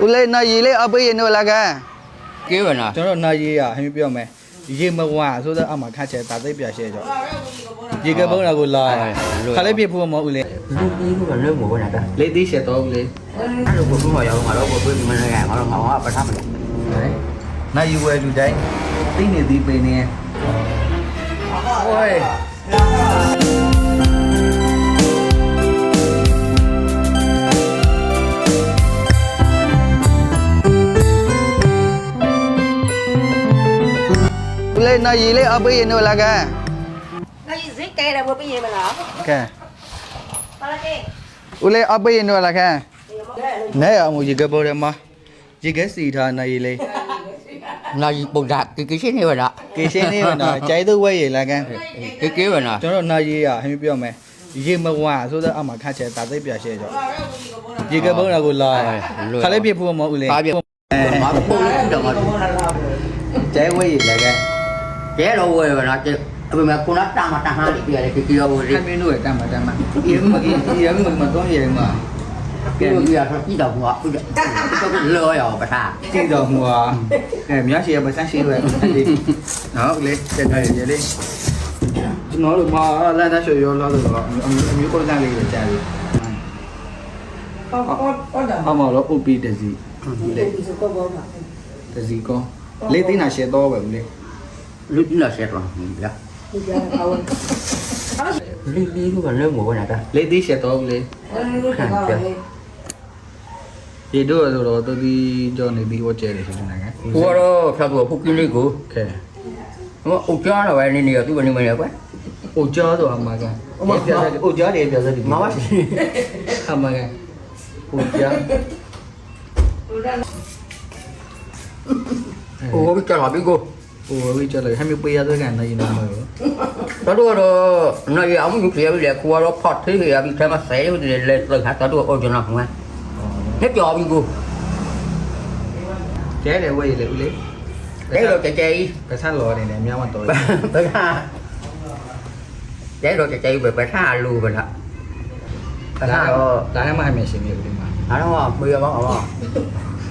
ဦးလေးနော်ရီလေးအပေးရင်တော့လာကဲ kế hoạch nào ကျွန်တော်နော်ရီရဟင်းပြောမယ်ရေမဝါဆိုတော့အမှခတ်ချဲတာသိပ်ပြရှဲကြောရေကပုံးလာကိုလာခါလေးပြဖို့မဦးလေး lúc đi lúc là nước mùa này ta လေးသိရှဲတော့ဦးလေး nó được cũng ngồi mà đâu có biết mình là ngàn mà đâu mà bắt thăm နော်ရီဝဲလူတိုင်းသိနေသည်ပေးနေ ôi လေးနာရီလေးအပေးရင်တော့လာကဲနာရီစိတ်ကဲတယ်မပေးရင်မလားကဲပါလာကဲဦးလေးအပေးရင်တော့လာကဲနဲ့အမူရေကပေါ်တယ်မရေကစီထားနာရီလေးနာရီပုံဓာတ်ကိကိရှင်းနေပါလားကိရှင်းနေပါနော်ကျိုင်းသူဝဲရေလာကဲကိကိပါနော်ကျွန်တော်နာရီရဟင်းပြောမယ်ရေမဝါဆိုတော့အမှခတ်ချက်တာသိပ်ပြရှဲကြောင့်ရေကပုံတော်ကိုလာခလေးပြဖို့မဟုတ်ဦးလေးပါပြမပုံတော့ကျဲဝဲရေလာကဲ ကျဲတော့ဝယ်ပါလားကျဲအမေကကုနာတာမတာဟာလေးပြရတယ်ဒီကြောလေးအမင်းတို့ရဲ့တာမတာမအေးမအေးရမမတော့ရမှာကဲဒီရထပြီးတော့ဟိုကလောရောပထပြီးတော့ဟိုအဲမြတ်ရှိရမဆန်းရှိရလေနော်လေတက်ထားရလေကျွန်တော်တို့မှာလမ်းသားရှော်ရောလာတော့အမျိုးကိုတန်းလေးကြာပြီဟုတ်ဟုတ်ဟုတ်တယ်အမတော့ OP တစီဟုတ်တယ်ဒီစကောပါတစီကောလေးသိနာရှယ်တော့ပဲဦးလေး lúc nó sẽ còn đó lý lý của mình lớn mùa này ta lấy tí sẽ tốt lên thì đưa rồi rồi tôi đi cho này đi qua chơi để xem này qua đó sao vừa phúc kiến lý của ok nó ô chó là vậy nên nhiều tôi bên mình là quá ô chó rồi mà cả ô chó để bây giờ thì máu không mà cả ô chó ô cái chó là biết cô ဟိုဝေးကျော်လေဟမ်းပေးရတဲ့ကန်နေနေမှာ đó đua đó nó gì ông những chuyện bây giờ cua đó phật thế thì bị thêm mà xé thì lên từ hạt đó đua ôi cho nó không ăn hết cho biết cô ကျဲတယ်ဝေးလေဦးလေ đấy rồi chạy chạy ကဆန်းလော်နေတယ်မြောင်းမတော် tới ha đấy rồi chạy chạy về phải tha lù về hả ကဆန်းတော့ဒါမှမဟမယ်ရှင်မြေဦးလေးမှာ hả đúng không bây giờ bác không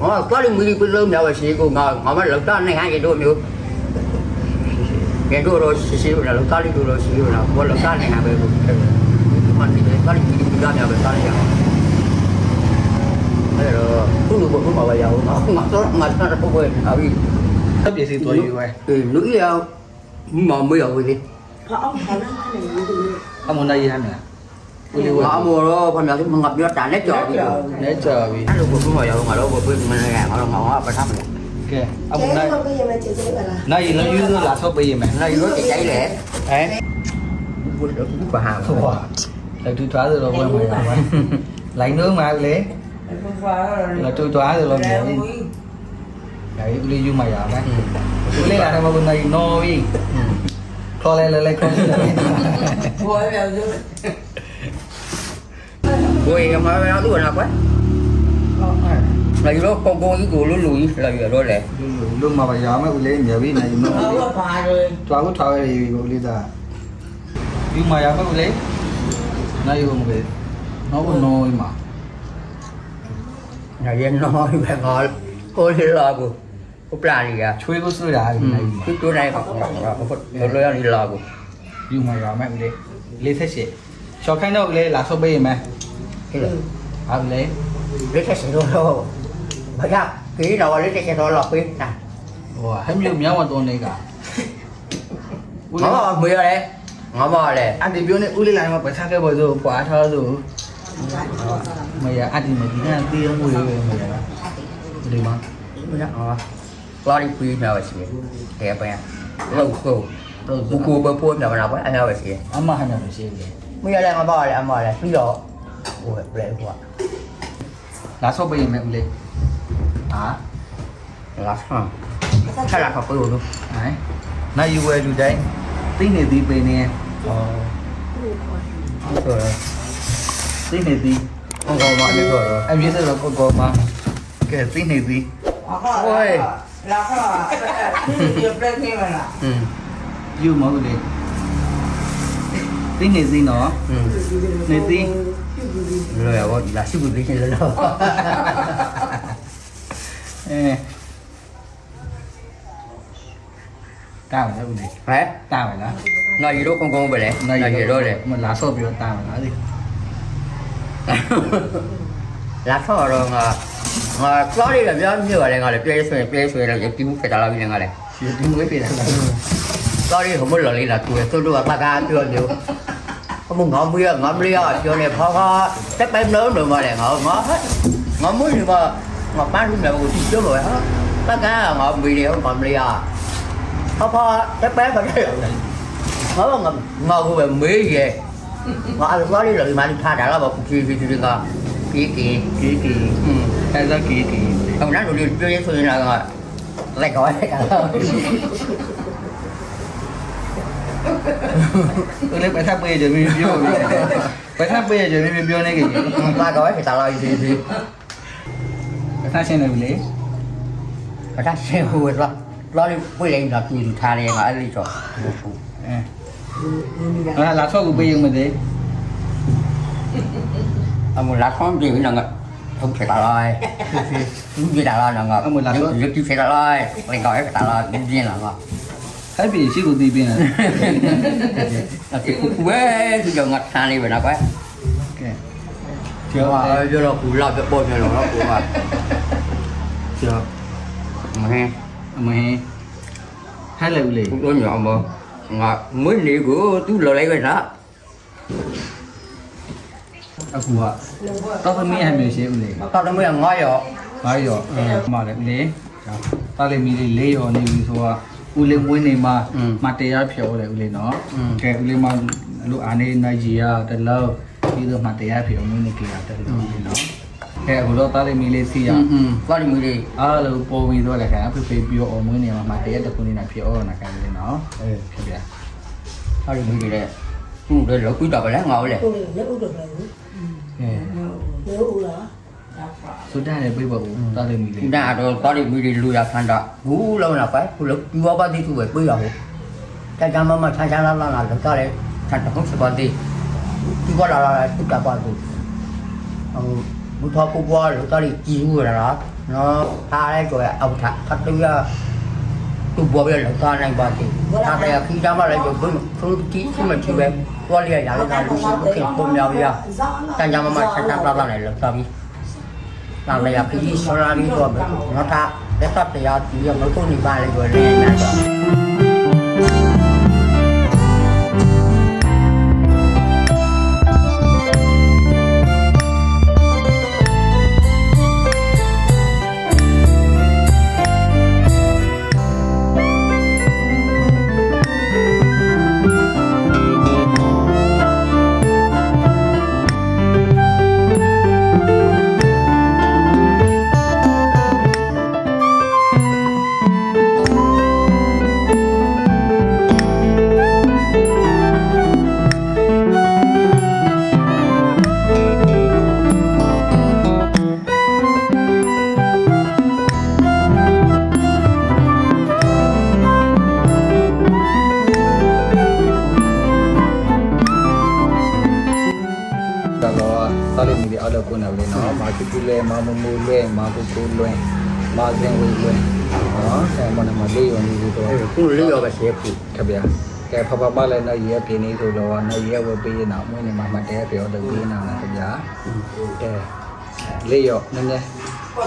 Ờ, có đi mình đi bên lơm nào mà xí cô ngồi ngồi mà lực đó này hai cái đua miêu cái đua rồi xí Negoro sisiyo na, lokali guro sisiyo na, wala lokali nga bebo. Cuma balik di gudang ya besar ya. Pero tulu ko kuma ba yawo, ako nga sora nga sora ko ba awi. Tapi si tuwa yu ai. Eh, nu ya ma mo yawo ni. Pa ông ka na ma ni. Amo na yi han na. Uli wa amo ro pa mi ki mangap yo ta ne cho bi. Ne cho bi. Tulu ko kuma yawo nga ro ko bi ma na ga ma ro ma wa pa tham ni ông Chế đây. không, bây giờ nay nó dưới là thôi bây giờ mày nay nó cháy lẻ. Đấy. Quên hàm rồi. là tôi thoá rồi rồi mày làm lạnh nước mà lẽ là tôi thoá rồi rồi mày đấy đi du mày à mày ừ. lấy lại mà bên này no đi co lên lên lên co lên vui em nói nó đuổi học ấy လိုက်တော့ပုံပုံကြီးကိုလို့လူကြီးလိုက်ရတော့လေလို့မှာပါရာမကလေးမြပြီနိုင်မဟုတ်ဘူးဘာလဲတွားကိုထားရည်ကိုလေးသားဒီမှာရာမကလေးနိုင်ရုံပဲနောက်တော့နော်မှာနိုင်ရနော်ပဲငါကိုလေးလာကိုကိုပလာရီကချွေးကိုစွရာနိုင်ချွေးတို့နိုင်ပါဘာလို့လဲရလာကိုဒီမှာရာမကလေးလေးဆက်ရှေရှော့ခိုင်းတော့လေလာဆုပ်ပေးရမယ်ဟုတ်လားဟာလေလေးဆက်ရှေတော့ xe đô đô Bà gặp Kỹ đâu lấy cái xe đô lọt biết nè ဟိုဟမ်းမြို့မြောင်းမတော်နေကဦးလေး Ngó mười rồi đấy Ngó bò lẹ အဒီပြောနေဦးလေးလိုက်မှာပတ်ချခဲ့ပေါ်ဆိုပွားထားဆိုမရအဒီမဒီကတီးရမှုလေးပဲမရလားဒီမှာ Mới đắt ngó Lo đi quy nào bà xì Kẹp bà Lâu khô တော့ Cô cua bơ phun nào mà nào quá Anh nào bà xì အမဟမ်းနေရှိတယ် Bây giờ đang ngó bò lẹ ngó lẹ Bây giờ Ui, lẹ quá လာဆော့ပေးရမယ်ဦးလေး ဟာ là sao hay là học cái đồ luôn ဟိုင်းနိုင်ယူဝဲလူတိုင်းသိနေသည်ပေးနေ rồi သိနေသည် con con mọi người rồi အမြင့်တော့ကိုကောမှာကဲသိနေသည် Ôi. လာခါဒီရပြည့်နေမလား ừ ယူမဟုတ်လေသိနေစီနော် ừ နေသည် rồi à là sư phụ đi lên đó တားပါလားဦးလေးဟဲ့တားပါလားနော်ရီတော့ကုန်းကုန်းပဲလေနော်ရီတော့လေမလာဆော့ပြီးတော့တားပါလားဒီလာဆော့တော့ငါငါသွားရည်ပြောမျိုးရတယ်ငါလည်းပြဲဆွဲပြဲဆွဲလည်းဒီမှုဖက်တာလာပြီငါလည်းဒီဒီမွေးပြေတာလားသွားရည်ဟိုမလော်လေးလာတူတယ်တို့တို့ကတကားပြောမျိုးအမငါမွေးငါမလေး ရပြောနေဖာဖာတက်ပိုင်လုံးလုံးမလဲငါငါငါမွေးနေပါငါပန်းလို့လည်းကိုပြောလို့ဟာတကားငါမွေးတယ်ငါမလေးရဖာဖာတက်ပိုင်ပါလေငါငါငါကိုပဲမေးရဲ့ငါအဲ့သွားရည်လည်းဒီမှာထားတာလားပေါ့ဖြည်းဖြည်းဖြည်းကကီကီကီကီอืมအဲဒါကီကီ ông nói rồi đưa cho tôi là lại gọi cả ဦးလေးပဲထပ်ပေးကြပြီးပြောပြီးပဲထပ်ပေးကြပြီးပြောနေကြကြီး ba gói thì tao lo gì gì ပဲထပ်ရှင်းနေပြီလေ mà ta xe hùa lo lo đi với lên là tùy tha đi mà anh đi rồi အဲဟာလာဆော့ကိုပေးရင်မသေး ông muốn lá con gì nữa ngạ không phải tao lo đúng gì tao lo nữa ngạ Ông muốn lá con. rất chi phải tao lo lại gọi phải tao lo đúng gì là ngạ ဟဲ့ပြီရှိကိုတီးပြင်းတယ် là cái cục quế thì giờ ngặt tha đi vậy nào quế ကဲ chưa mà giờ là cú lo cái bột này nó cú mà ကျော် mà he အမဟင်းဟဲ့လေဦးလေး cú tôi nhỏ mà ngạ mới nỉ của tôi lo lấy cái đó အခုကတော့သမီးအဟမျိုးရှိဦးလေး tao nó mới là ngon rồi ဘာရောအမလည်းလေတာလေမီလေးလေးရောနေပြီဆိုတော့ဦးလေးမွေးနေမှာမတရားဖြောတယ်ဦးလေးနော်ကဲဦးလေးမလူအာနေနိုင်ကြီးရတလောက်ပြီးတော့မတရားဖြေမွေးနေကြတာတလောက်ဦးလေးနော် ကဲအခုတော့တာလေမီလေးစီရ ừ ừ có đi mới đi အားလုံးပေါ်ပြီးတော့လည်းခင်အဖေဖေပြောအောင်မွေးနေမှာမတရားတခုနေနဲ့ဖြေအောင်နာခံနေနော်အေးဖြစ်ပြ có đi mới đi đây ừ đây là quý tộc phải lấy ngồi này ကိုယ်လည်းဥဒ္ဒလည်းကဲလို့ဥလားဆိုတဲ့လည်းပြပါဦးတာလေမီလေး ra rồi có đi mới đi lui ra khăn đó ngủ lâu là phải cứ lúc chưa bao đi tôi về quý rồi cha cha mama cha cha la la là được cái đấy thành không sẽ bao đi chỉ có là là tất cả bao đi ông bố thọ cô qua rồi có đi chiếu rồi đó nó tha đấy rồi ông thật thật đi ra tôi bỏ bây giờ ta này bao đi ta đây khi ra mà lại rồi không không chỉ khi mà chịu về qua liền là là lúc lúc khi cùng nhau ra cha cha mama cha cha la la này là sao đi là là cái gì sau ra đi rồi nó ta để tắt thì chỉ là nó có đi ba lại rồi lên này rồi တော့ တာလေမီလေးအောက်တော့ကိုနေပြီနော်မာချူပူလဲမာမမူလဲမာကိုကိုလွဲမာစင်ဝေလွဲနော်အဲမနမလေးရောနေလို့တော့ cũng lý do là sẽ phụ ခဗျာကဲဖဖမလည်းတော့ရဲပြင်းနေဆိုတော့နော်ရဲဝပေးနေတော့မွေးနေမှာမတဲပြောတော့ပေးနေတာခဗျာကဲလေးရောနည်းနည်း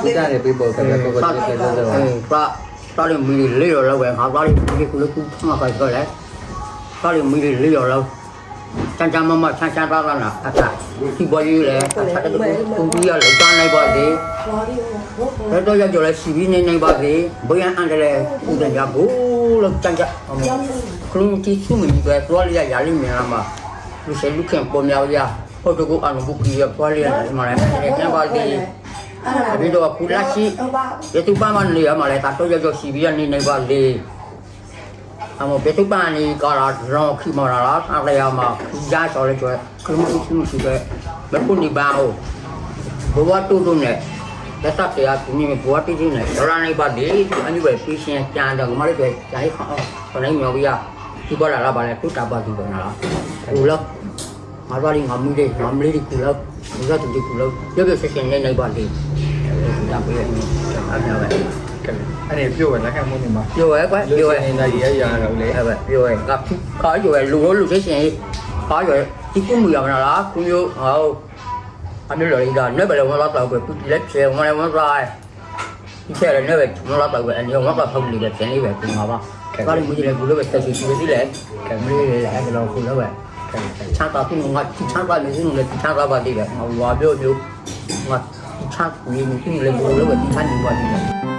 သူကြတယ်ပြပေါ်ကလည်းကိုကိုကြည့်တယ်လို့ ta ta đi mì lý do lâu vậy họ ta đi mì cũng lúc cũng mà phải coi đấy ta đi mì lý do lâu chan chan mama chan chan ra ra là ta ta khi bao nhiêu lệ ta ta cũng cũng bây giờ lại cho này bao gì ဟောဒီဟုတ်ဟုတ် thế tôi giờ cho lại xì bí này này bao gì bây giờ ăn đây là cũng là giá bố là chan chan không chỉ số mình về tôi đi giá đi mình làm mà lúc sẽ lúc kèm bom nhau ra thôi tôi cũng ăn bút kia tôi đi mà lại cái bao gì ဒီတော့ပူလာရှိဟုတ်ပါရတုပမနေရမှာလဲတာတော့ရကြစီပြီးရနေနေပါလေအမေပြတုပန်นี่ก็လာရောခိမလာလာအားရမှာရချော်လဲကျွဲခလုံးခုခုရှိပဲမခုန်ဒီပါဟိုဘဝတူတူနဲ့လက်သ က်တရားသူမြင်ဘဝတူတူနဲ့ရရနေပါလေအနိပဲပြီးရှင်ကြံတော့မလေးပဲဂျာလေးခေါင်းခနိုင်မြော်ပြရဒီပေါ်လာလာပါလေတူတာပါဒီပေါ်လာဟိုလောက်ငါတို့လေးငါမူလေးငါမလေးဒီကူလောက်ဒီကတူဒီကူလောက်ရပြဆ က်ရှင်နေနေပါလေဒါပဲအဲ့ဒါပဲအဲ့ဒီပြုတ်ပဲလက်ခံမှုနေမှာပြောရဲကွပြောပြောရရဲနေတာကြီးရရတော့လေအဲ့ပဲပြောရဲကခါပြောရဲလူလို့လူသိရှင်ခါပြောရဲဒီကုမှုရမလားကုမျိုးဟောအမျိုးတော်လေးကနေပဲလောတော့ပဲပုလက်ချေမလဲမလားဒီချေလည်းနေပဲမလားတော့ပဲအညောမလားဖောက်နေပဲပြန်လေးပဲပြန်ပါပါကာလီမူကြီးလည်းဘူးလို့ပဲတက်ရှိရှိသေးတယ်ကဲမလေးလည်းအဲ့လိုခုလို့ပဲချမ်းသာသူငါချမ်းသာနေစင်းလည်းချမ်းသာပါသေးတယ်ငါဝါပြောမျိုးငါချမ်းကူရင်းနေလည်းဘူးလို့ပဲချမ်းနေပါသေးတယ်